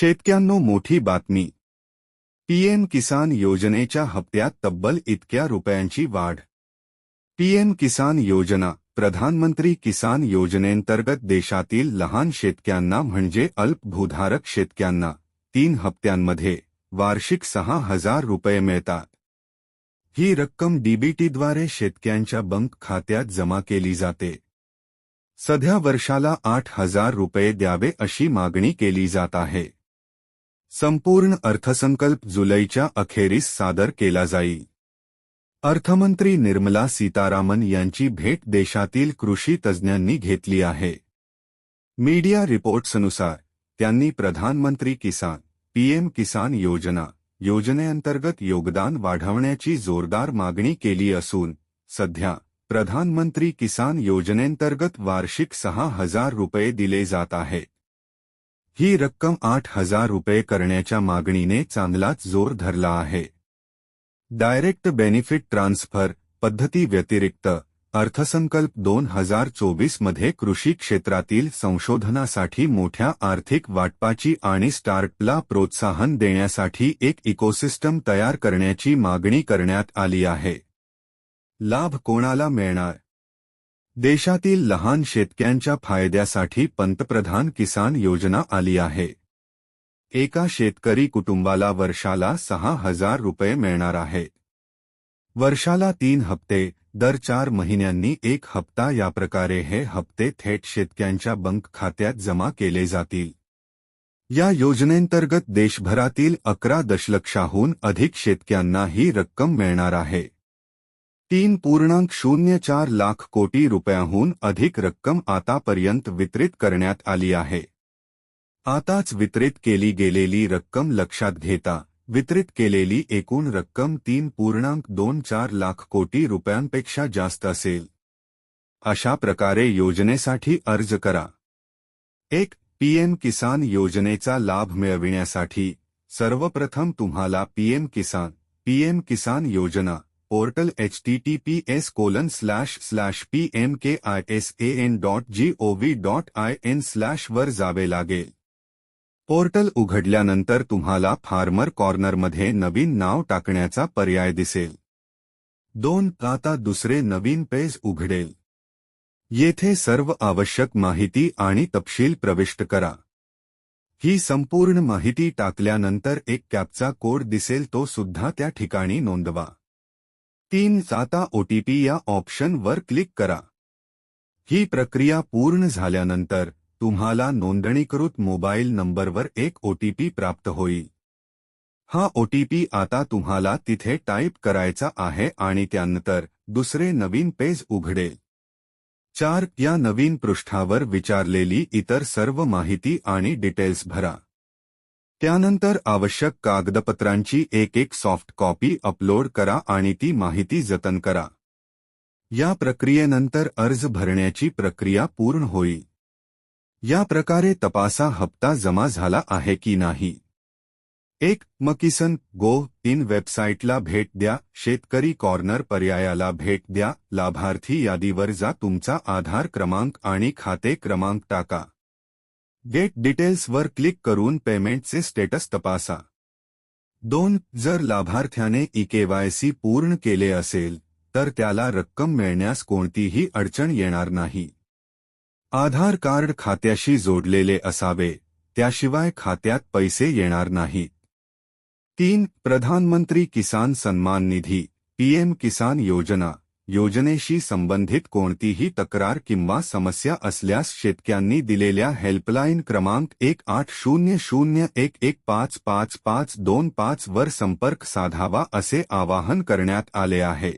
शेतक्यांनो मोठी बातमी. पीएम किसान योजनेच्या हप्त्यात तब्बल इतक्या रुपयांची वाढ. पीएम किसान योजना, प्रधानमंत्री किसान योजनेंतर्गत देशातील लहान शेतक्यांना म्हणजे अल्पभूधारक शेतक्यांना, तीन हप्त्यांमध्ये, वार्षिक सहा हज़ार रुपये मिळतात. ही रक्कम डीबीटीद्वारे शेतक्यांच्या बँक खात्यात जमा केली जाते. सध्या वर्षाला आठ हज़ार रुपये द्यावे अशी मागणी केली जात आहे. संपूर्ण अर्थसंकल्प जुलैच्या अखेरीस सादर केला जाईल अर्थमंत्री निर्मला सीतारामन यांची भेट देशातील कृषी तज्ज्ञांनी घेतली आहे. मीडिया रिपोर्ट्सनुसार, त्यांनी प्रधानमंत्री किसान, पीएम किसान योजना, योजनेअंतर्गत योगदान वाढवण्याची जोरदार मागणी केली असून, सध्या प्रधानमंत्री किसान योजनेंतर्गत वार्षिक सहा हज़ार रुपये दिले जात आहेत ही रक्कम आठ हजार रुपये करण्याच्या मागणीने चांगलाच जोर धरला आहे. डायरेक्ट बेनिफिट ट्रान्सफर पद्धती व्यतिरिक्त अर्थसंकल्प दोन हजार चोवीसमध्ये कृषी क्षेत्रातील संशोधनासाठी मोठ्या आर्थिक वाटपाची आणि स्टार्टला प्रोत्साहन देण्यासाठी एक इकोसिस्टम तयार करण्याची मागणी करण्यात आली आहे. लाभ कोणाला मिळणार? देशातील लहान शेतक्यांच्या फायद्यासाठी पंतप्रधान किसान योजना आली आहे. एका शेतकरी कुटुंबाला वर्षाला सहा हज़ार रुपये मिळणार आहेत वर्षाला तीन हप्ते, दर चार महिन्यांनी एक हप्ता या प्रकारे हे हप्ते थेट शेतक्यांच्या बँक खात्यात जमा केले जातील. या योजनेंतर्गत देशभरातील अकरा दशलक्षाहून अधिक शेतक्यांना ही रक्कम मिळणार आहे. तीन पूर्णांक शून्य चार लाख कोटी रुपयांहून अधिक रक्कम आतापर्यंत वितरित करण्यात आली आहे. आताच वितरित केली गेलेली रक्कम लक्षात घेता, वितरित केलेली एकूण रक्कम तीन पूर्णांक दोन चार लाख कोटी रुपयांपेक्षा जास्त असेल. अशा प्रकारे योजनेसाठी अर्ज़ करा. एक पीएम किसान योजनेचा लाभ मिळविण्यासाठी सर्वप्रथम तुम्हाला पीएम किसान पीएम किसान योजना portal H T T P S colon slash slash P M K I S A N dot G O V dot I N slash वर जावे लागेल पोर्टल उघडल्यानंतर तुम्हाला फार्मर कॉर्नरमध्ये नवीन नाव टाकण्याचा पर्याय दिसेल. दोन, आता दुसरे नवीन पेज उघडेल. येथे सर्व आवश्यक माहिती आणि तपशील प्रविष्ट करा. ही संपूर्ण माहिती टाकल्यानंतर एक कॅपचा कोड दिसेल तो सुद्धा त्या ठिकाणी नोंदवा. तीन आता ओटीपी या ऑप्शनवर क्लिक करा. ही प्रक्रिया पूर्ण झाल्यानंतर तुम्हाला नोंदणीकृत मोबाईल नंबरवर एक ओटीपी प्राप्त होईल. हा ओटीपी आता तुम्हाला तिथे टाईप करायचा आहे आणि त्यानंतर दुसरे नवीन पेज उघडेल. चार या नवीन पृष्ठावर विचारलेली इतर सर्व माहिती आणि डिटेल्स भरा. त्यानंतर आवश्यक कागदपत्रांची एक एक सॉफ्ट कॉपी अपलोड करा आणि ती माहिती जतन करा. या प्रक्रियेनंतर अर्ज भरण्याची प्रक्रिया पूर्ण होईल. या प्रकारे तपासा हप्ता जमा झाला आहे की नाही. एक मकिसन गो इन वेबसाईटला भेट द्या. शेतकरी कॉर्नर पर्यायाला भेट द्या. लाभार्थी यादीवर जा. तुमचा आधार क्रमांक आणि खाते क्रमांक टाका. गेट डिटेल्स डिटेल्सवर क्लिक करून पेमेंटचे स्टेटस तपासा। दोन, जर लाभार्थ्याने इकेवायसी पूर्ण केले असेल, तर त्याला रक्कम मिळण्यास कोणतीही अडचण येणार नाही. आधार कार्ड खात्याशी जोडलेले असावे, त्याशिवाय खात्यात पैसे येणार नाहीत. तीन, प्रधानमंत्री किसान सन्मान निधी पीएम किसान योजना. योजनेशी संबंधित कोणतीही तक्रार किंवा समस्या असल्यास शेतक्यांनी दिलेल्या हेल्पलाईन क्रमांक एक आठ शून्य शून्य एक एक पाच पाच पाच दोन पाच वर संपर्क साधावा असे आवाहन करण्यात आले आहे.